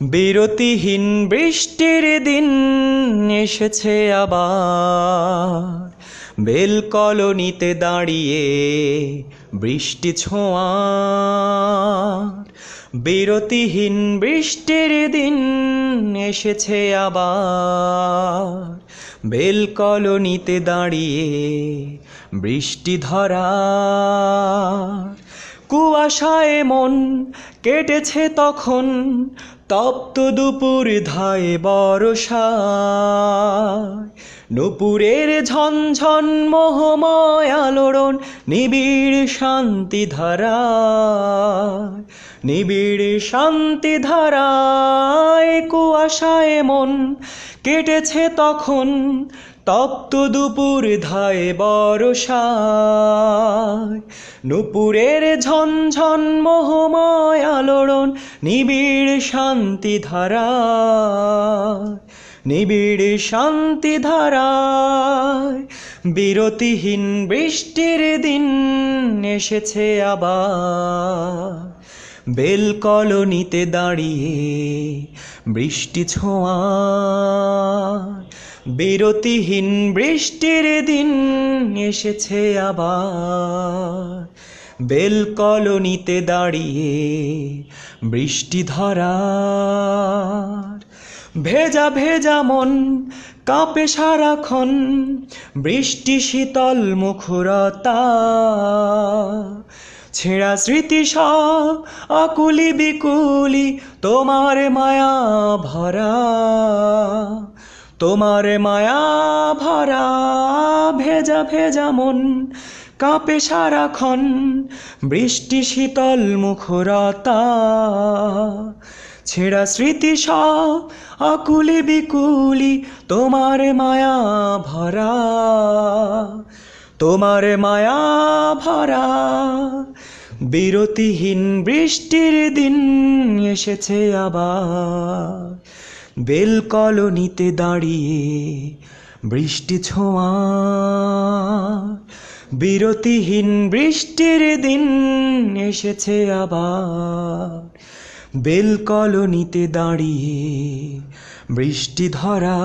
বিরতিহীন বৃষ্টির দিন এসেছে আবার। বেল কলোনিতে দাঁড়িয়ে বৃষ্টি ছোঁয়া বিরতিহীন বৃষ্টির দিন এসেছে আবার। বেল কলোনিতে দাঁড়িয়ে বৃষ্টি ধরা কুয়াশায় মন কেটেছে তখন, তপ্ত দুপুর ধায় বরসায় নুপুরের ঝনঝন মোহময় আলোড়ন, নিবিড় শান্তি ধারা নিবিড় শান্তি ধারায় কুয়াশায় মন কেটেছে তখন তপ্ত দুপুর ধায় বরসায় নুপুরের ঝনঝন মোহময় আলোড়ন, নিবিড় শান্তি ধারা নিবিড় শান্তি ধারায়। বিরতিহীন বৃষ্টির দিন এসেছে আবার। বেল কলোনিতে দাঁড়িয়ে বৃষ্টি ছোঁয়া, বিরতিহীন বৃষ্টির দিন এসেছে আবার। বেল কলোনিতে দাঁড়িয়ে বৃষ্টি ধরার, ভেজা ভেজা মন কাঁপে সারাক্ষণ বৃষ্টি শীতল মুখরতা। ছেঁড়া স্মৃতি সব আকুলি বিকুলি তোমার মায়া ভরা, তোমার মায়া ভরা, ভেজা ভেজা মন কাঁপে সারাক্ষণ বৃষ্টি শীতল মুখরতা। ছেঁড়া স্মৃতি সব আকুলি বিকুলি তোমার মায়া ভরা তোমার মায়া ভরা, বিরতিহীন বৃষ্টির দিন এসেছে আবার। বেল কলোনিতে দাঁড়িয়ে বৃষ্টি ছোঁয়া, বিরতিহীন বৃষ্টির দিন এসেছে আবার। বেল কলোনিতে দাঁড়িয়ে বৃষ্টি ধরা